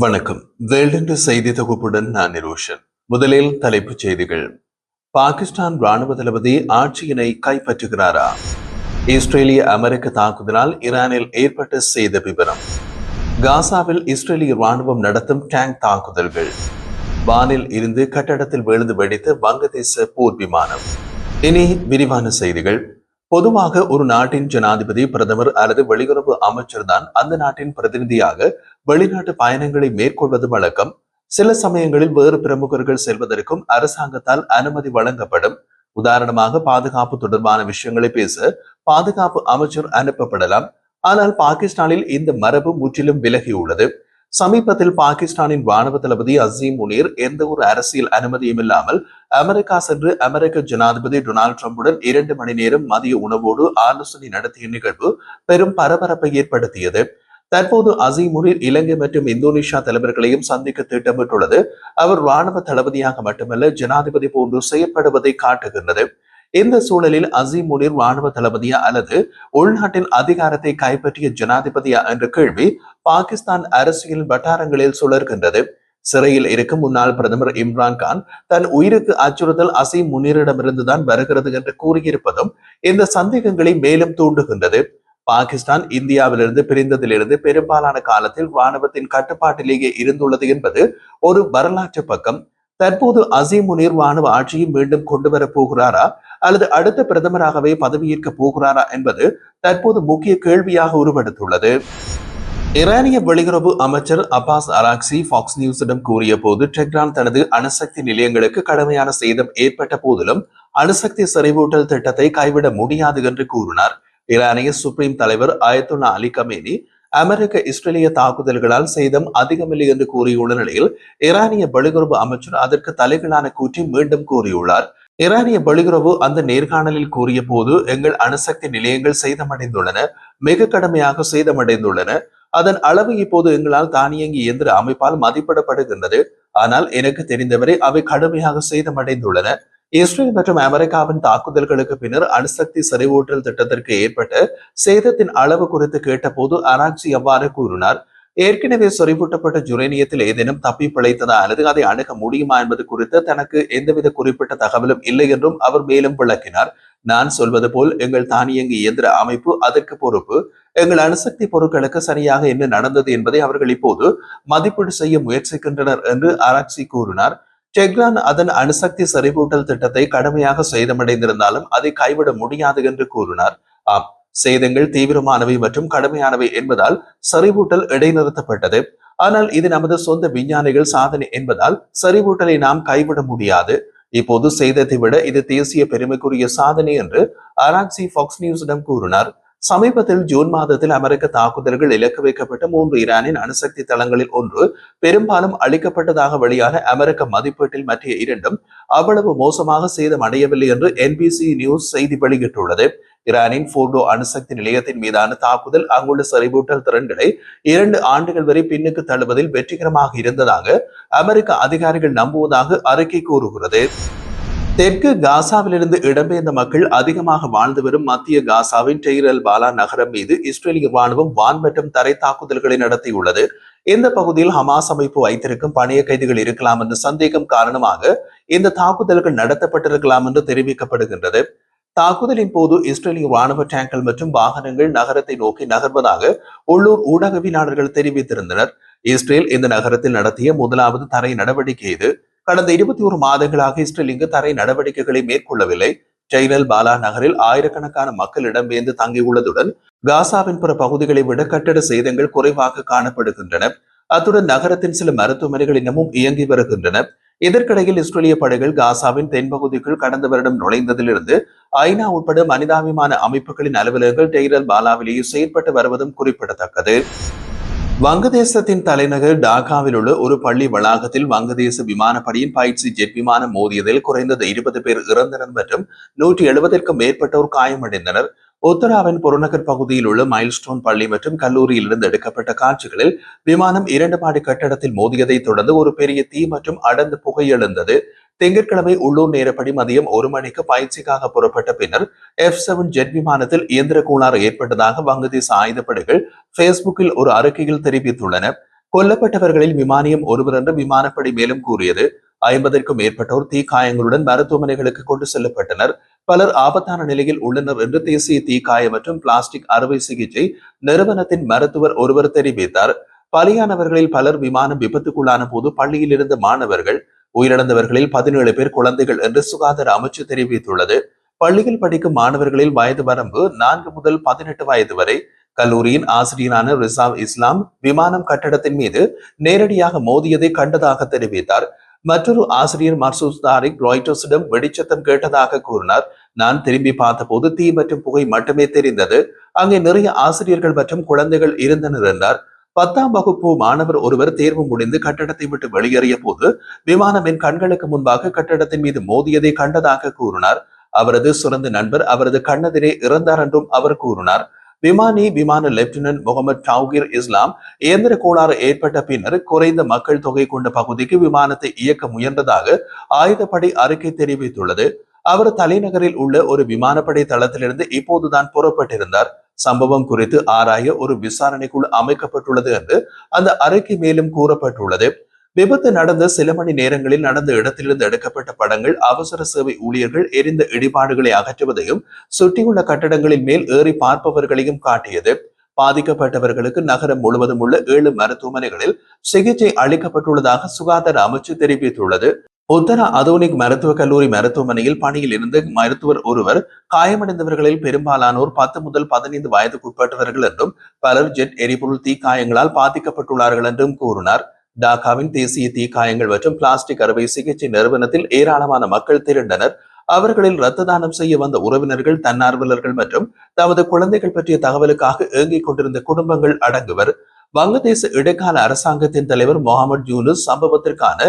வணக்கம். வேல்டென்ற செய்தி தொகுப்புடன் நான் நிரோஷன் முதலில் தலைப்புச் செய்திகள். பாகிஸ்தான் ராணுவ தளபதி ஆட்சியினை கைப்பற்றுகிறாரா? இஸ்ரேலிய அமெரிக்க தாக்குதலால் ஈரானில் ஏற்பட்ட செய்த விவரம் காசாவில் இஸ்ரேலிய ராணுவம் நடத்தும் டேங்க் தாக்குதல்கள். வானில் இருந்து கட்டடத்தில் விழுந்து வெடித்த வங்கதேச போர் விமானம். இனி விரிவான செய்திகள். பொதுவாக ஒரு நாட்டின் ஜனாதிபதி பிரதமர் அல்லது வெளியுறவு அமைச்சர் தான் அந்த நாட்டின் பிரதிநிதியாக வெளிநாட்டு பயணங்களை மேற்கொள்வது வழக்கம். சில சமயங்களில் வேறு பிரமுகர்கள் செல்வதற்கும் அரசாங்கத்தால் அனுமதி வழங்கப்படும். உதாரணமாக பாதுகாப்பு தொடர்பான விஷயங்களை பேச பாதுகாப்பு அமைச்சர் அனுப்பப்படலாம். ஆனால் பாகிஸ்தானில் இந்த மரபு முற்றிலும் விலகியுள்ளது சமீபத்தில் பாகிஸ்தானின் ராணுவ தளபதி அசீம் முனீர் எந்த ஒரு அரசியல் அனுமதியும் இல்லாமல் அமெரிக்கா சென்று அமெரிக்க ஜனாதிபதி டொனால்டு டிரம்புடன் இரண்டு மணி நேரம் மதிய உணவோடு ஆலோசனை நடத்திய நிகழ்வு பெரும் பரபரப்பை ஏற்படுத்தியது. தற்போது அசீம் முனீர் இலங்கை மற்றும் இந்தோனேஷியா தலைவர்களையும் சந்திக்க திட்டமிட்டுள்ளது. அவர் ராணுவ தளபதியாக மட்டுமல்ல ஜனாதிபதி போன்று செயற்படுவதை காட்டுகின்றது. இந்த சூழலில் அசீம் முனீர் ராணுவ தளபதியா அல்லது உள்நாட்டின் அதிகாரத்தை கைப்பற்றிய ஜனாதிபதியா என்ற கேள்வி பாகிஸ்தான் அரசியல் வட்டாரங்களில் சுழர்கின்றது சிறையில் இருக்கும் முன்னாள் பிரதமர் இம்ரான் கான் தன் உயிருக்கு அச்சுறுத்தல் அசீம் முனீரிடமிருந்துதான் வருகிறது என்று கூறியிருப்பதும் இந்த சந்தேகங்களை மேலும் தூண்டுகின்றது. பாகிஸ்தான் இந்தியாவிலிருந்து பிரிந்ததிலிருந்து பெரும்பாலான காலத்தில் ராணுவத்தின் கட்டுப்பாட்டிலேயே இருந்துள்ளது என்பது ஒரு வரலாற்று பக்கம். தற்போது அசீம் முனீர் ராணுவ ஆட்சியை மீண்டும் கொண்டு வரப் போகிறாரா? அல்லது அடுத்த பிரதமராகவே பதவியேற்க போகிறாரா என்பது தற்போது முக்கிய கேள்வியாக உருவெடுத்துள்ளது. ஈரானிய வெளியுறவு அமைச்சர் அப்பாஸ் அராக்சி ஃபாக்ஸ் நியூஸிடம் கூறிய போது டெஹ்ரான் தனது அணுசக்தி நிலையங்களுக்கு கடுமையான சேதம் ஏற்பட்ட போதிலும் அணுசக்தி செறிவூட்டல் திட்டத்தை கைவிட முடியாது என்று கூறினார். ஈரானிய சுப்ரீம் தலைவர் அயத்துல்லா அலி கமேனி அமெரிக்க இஸ்ரேலிய தாக்குதல்களால் சேதம் அதிகமில்லை என்று கூறியுள்ள நிலையில் ஈரானிய வெளியுறவு அமைச்சர் அதற்கு தலைகளான கூற்றி மீண்டும் கூறியுள்ளார். ஈரானிய வெளியுறவு அந்த நேர்காணலில் கூறிய போது எங்கள் அணுசக்தி நிலையங்கள் சேதமடைந்துள்ளன மிக கடுமையாக சேதமடைந்துள்ளன. அதன் அளவு இப்போது எங்களால் தானியங்கி இயந்திர அமைப்பால் மதிப்பிடப்படுகின்றது. ஆனால் எனக்கு தெரிந்தவரை அவை கடுமையாக சேதமடைந்துள்ளன. இஸ்ரேல் மற்றும் அமெரிக்காவின் தாக்குதல்களுக்கு பின்னர் அணுசக்தி செறிவூட்டல் திட்டத்திற்கு ஏற்பட்ட சேதத்தின் அளவு குறித்து கேட்டபோது அராக்சி அவ்வாறு கூறினார்? ஏற்கனவே சொறிவூட்டப்பட்ட ஜுரேனியத்தில் ஏதேனும் தப்பி பிழைத்ததா அல்லது அதை அணுக முடியுமா என்பது குறித்து தனக்கு எந்தவித குறிப்பிட்ட தகவலும் இல்லை என்றும் அவர் மேலும் விளக்கினார். நான் சொல்வது போல் எங்கள் தானியங்கி இயந்திர அமைப்பு அதற்கு பொறுப்பு. எங்கள் அணுசக்தி பொருட்களுக்கு சரியாக என்ன நடந்தது என்பதை அவர்கள் இப்போது மதிப்பீடு செய்ய முயற்சிக்கின்றனர் என்று ஆராய்ச்சி கூறினார். டெக்ரான் அதன் அணுசக்தி செறிவூட்டல் திட்டத்தை கடுமையாக சேதமடைந்திருந்தாலும் அதை கைவிட முடியாது என்று கூறினார். ஆம் சேதங்கள் தீவிரமானவை மற்றும் கடுமையானவை என்பதால் செறிவூட்டல் இடைநிறுத்தப்பட்டது. ஆனால் இது நமது சொந்த விஞ்ஞானிகள் சாதனை என்பதால் செறிவூட்டலை நாம் கைவிட முடியாது. இப்போது செய்ததை விட இது தேசிய பெருமைக்குரிய சாதனை என்று அராக்சி ஃபாக்ஸ் நியூஸிடம் கூறினார். சமீபத்தில் ஜூன் மாதத்தில் அமெரிக்க தாக்குதல்கள் இலக்கு வைக்கப்பட்ட மூன்று ஈரானின் அணுசக்தி தளங்களில் ஒன்று பெரும்பாலும் அளிக்கப்பட்டதாக வெளியான அமெரிக்க மதிப்பீட்டில் மற்ற இரண்டும் அவ்வளவு மோசமாக சேதம் அடையவில்லை என்று என்பிசி நியூஸ் செய்தி வெளியிட்டுள்ளது. ஈரானின் போர்டோ அணுசக்தி நிலையத்தின் மீதான தாக்குதல் அங்குள்ள செறிவூட்டல் திறன்களை இரண்டு ஆண்டுகள் வரை பின்னுக்கு தள்ளுவதில் வெற்றிகரமாக இருந்ததாக அமெரிக்க அதிகாரிகள் நம்புவதாக அறிக்கை கூறுகிறது. தெற்கு காசாவிலிருந்து இடம்பெயர்ந்த மக்கள் அதிகமாக வாழ்ந்து வரும் மத்திய காசாவின் டெய்ரல் பாலா நகரம் மீது இஸ்ரேலிய ராணுவம் வான் மற்றும் தரை தாக்குதல்களை நடத்தியுள்ளது. இந்த பகுதியில் ஹமாஸ் அமைப்பு வைத்திருக்கும் பணைய கைதிகள் இருக்கலாம் என்ற சந்தேகம் காரணமாக இந்த தாக்குதல்கள் நடத்தப்பட்டிருக்கலாம் என்று தெரிவிக்கப்படுகின்றது. தாக்குதலின் போது இஸ்ரேலிய ராணுவ டேங்கல் மற்றும் வாகனங்கள் நகரத்தை நோக்கி நகர்வதாக உள்ளூர் ஊடகவியலாளர்கள் தெரிவித்திருந்தனர். இஸ்ரேல் இந்த நகரத்தில் நடத்திய முதலாவது தரை நடவடிக்கை இது. கடந்த இருபத்தி ஒரு மாதங்களாக இஸ்ரேல் இங்கு தரை நடவடிக்கைகளை மேற்கொள்ளவில்லை. ஜெய்னல் பாலா நகரில் ஆயிரக்கணக்கான மக்கள் இடம்பெயர்ந்து தங்கியுள்ளதுடன் காசாவின் பிற பகுதிகளை விட கட்டட சேதங்கள் குறைவாக காணப்படுகின்றன. அத்துடன் நகரத்தின் சில மருத்துவமனைகள் இன்னமும் இயங்கி வருகின்றன. இதற்கிடையில் இஸ்ரேலிய படைகள் காசாவின் தென்பகுதிக்குள் கடந்த வருடம் நுழைந்ததிலிருந்து ஐநா உட்பட மனிதாபிமான அமைப்புகளின் அலுவலகங்கள் டெய்ரல் பாலாவிலேயே செயற்பட்டு வருவதும் குறிப்பிடத்தக்கது. வங்கதேசத்தின் தலைநகர் டாக்காவில் உள்ள ஒரு பள்ளி வளாகத்தில் வங்கதேச விமானப்படையின் பயிற்சி ஜெட் விமானம் மோதியதில் குறைந்தது இருபது பேர் இறந்தனர் மற்றும் நூற்றி எழுபதற்கும் மேற்பட்டோர் காயமடைந்தனர். உத்தராவின் புறநகர் பகுதியில் உள்ள மைல்ஸ்டோன் பள்ளி மற்றும் கல்லூரியில் இருந்து எடுக்கப்பட்ட காட்சிகளில் விமானம் இரண்டு மாடி கட்டடத்தில் மோதியதைத் தொடர்ந்து ஒரு பெரிய தீ மற்றும் அடர்ந்து புகை எழுந்தது திங்கட்கிழமை உள்ளூர் நேரப்படி மதியம் ஒரு மணிக்கு பயிற்சிக்காக புறப்பட்ட பின்னர் எஃப் செவன் ஜெட் விமானத்தில் இயந்திர கோளாறு ஏற்பட்டதாக வங்கதேச ஆயுதப்படைகள் பேஸ்புக்கில் ஒரு அறிக்கையில் தெரிவித்துள்ளன. கொல்லப்பட்டவர்களில் விமானியம் ஒருவர் என்று விமானப்படை மேலும் கூறியது. ஐம்பதற்கும் மேற்பட்டோர் தீக்காயங்களுடன் மருத்துவமனைகளுக்கு கொண்டு செல்லப்பட்டனர். பலர் ஆபத்தான நிலையில் உள்ளனர் என்று தேசிய தீக்காய மற்றும் பிளாஸ்டிக் அறுவை சிகிச்சை நிறுவனத்தின் மருத்துவர் ஒருவர் தெரிவித்தார். பலியானவர்களில் பலர் விமானம் விபத்துக்குள்ளான போது பள்ளியில் இருந்த மாணவர்கள் உயிரிழந்தவர்களில் பதினேழு பேர் குழந்தைகள் என்று சுகாதார அமைச்சு தெரிவித்துள்ளது. பள்ளியில் படிக்கும் மாணவர்களில் வயது வரம்பு நான்கு முதல் பதினெட்டு வயது வரை கல்லூரியின் ஆசிரியரான ரிசாவ் இஸ்லாம் விமானம் கட்டடத்தின் மீது நேரடியாக மோதியதை கண்டதாக தெரிவித்தார். மற்றொரு ஆசிரியர் மர்சூஸ் தாரிக் ராய்டர்ஸிடம் வெடிச்சத்தம் கேட்டதாக கூறினார். நான் திரும்பி பார்த்தபோது தீ மற்றும் புகை மட்டுமே தெரிந்தது. அங்கே நிறைய ஆசிரியர்கள் மற்றும் குழந்தைகள் இருந்தனர் என்றார். பத்தாம் வகுப்பு மாணவர் ஒருவர் தேர்வு முடிந்து கட்டடத்தை விட்டு வெளியேறிய போது விமானம் என் கண்களுக்கு முன்பாக கட்டடத்தின் மீது மோதியதை கண்டதாக கூறினார். அவரது சிறந்த நண்பர் அவரது கண்ணதிரே இறந்தார் என்றும் அவர் கூறினார். விமானி விமான லெப்டினன்ட் முகமது டவுகிர் இஸ்லாம் இயந்திர கோளாறு ஏற்பட்ட பின்னர் குறைந்த மக்கள் தொகை கொண்ட பகுதிக்கு விமானத்தை இயக்க முயன்றதாக ஆயுதப்படை அறிக்கை தெரிவித்துள்ளது. அவர் தலைநகரில் உள்ள ஒரு விமானப்படை தளத்திலிருந்து இப்போதுதான் புறப்பட்டிருந்தார். சம்பவம் குறித்து ஆராய ஒரு விசாரணை குழு அமைக்கப்பட்டுள்ளது என்று அந்த அறிக்கை மேலும் கூறப்பட்டுள்ளது. விபத்து நடந்த சில மணி நேரங்களில் நடந்த இடத்திலிருந்து எடுக்கப்பட்ட படங்கள் அவசர சேவை ஊழியர்கள் எரிந்த இடிபாடுகளை அகற்றுவதையும் சுற்றியுள்ள கட்டடங்களின் மேல் ஏறி பார்ப்பவர்களையும் காட்டியது. பாதிக்கப்பட்டவர்களுக்கு நகரம் முழுவதும் உள்ள ஏழு மருத்துவமனைகளில் சிகிச்சை அளிக்கப்பட்டுள்ளதாக சுகாதார அமைச்சு தெரிவித்துள்ளது. உத்தர அதோனிக் மருத்துவக் கல்லூரி மருத்துவமனையில் பணியில் இருந்து மருத்துவர் ஒருவர் காயமடைந்தவர்களில் பெரும்பாலானோர் பத்து முதல் பதினைந்து வயதுக்குட்பட்டவர்கள் என்றும் பலர் ஜெட் எரிபொருள் தீக்காயங்களால் பாதிக்கப்பட்டுள்ளார்கள் என்றும் கூறினார். டாக்காவின் தேசிய தீக்காயங்கள் மற்றும் பிளாஸ்டிக் அறுவை சிகிச்சை நிறுவனத்தில் ஏராளமான மக்கள் திரண்டனர். அவர்களில் ரத்த தானம் செய்ய வந்த உறவினர்கள் தன்னார்வலர்கள் மற்றும் தமது குழந்தைகள் பற்றிய தகவலுக்காக ஏங்கிக் கொண்டிருந்த குடும்பங்கள் அடங்குவர். வங்கதேச இடைக்கால அரசாங்கத்தின் தலைவர் முகமது யூனுஸ் சம்பவத்திற்கான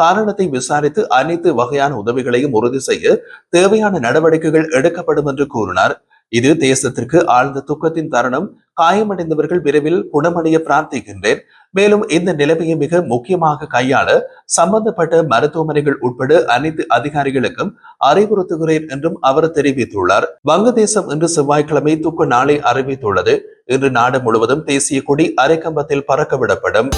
காரணத்தை விசாரித்து அனைத்து வகையான உதவிகளையும் உறுதி செய்ய தேவையான நடவடிக்கைகள் எடுக்கப்படும் என்று கூறினார். இது தேசத்திற்கு ஆழ்ந்த துக்கத்தின் தருணம். காயமடைந்தவர்கள் விரைவில் குணமடைய பிரார்த்திக்கின்றேன். மேலும் இந்த நிலைமையை மிக முக்கியமாக கையாள சம்பந்தப்பட்ட மருத்துவமனைகள் உட்பட அனைத்து அதிகாரிகளுக்கும் அறிவுறுத்துகிறேன் என்றும் அவர் தெரிவித்துள்ளார். வங்கதேசம் இன்று செவ்வாய்க்கிழமை துக்க நாளை அறிவித்துள்ளது. இன்று நாடு முழுவதும் தேசிய கொடி அரைக்கம்பத்தில் பறக்க விடப்படும்.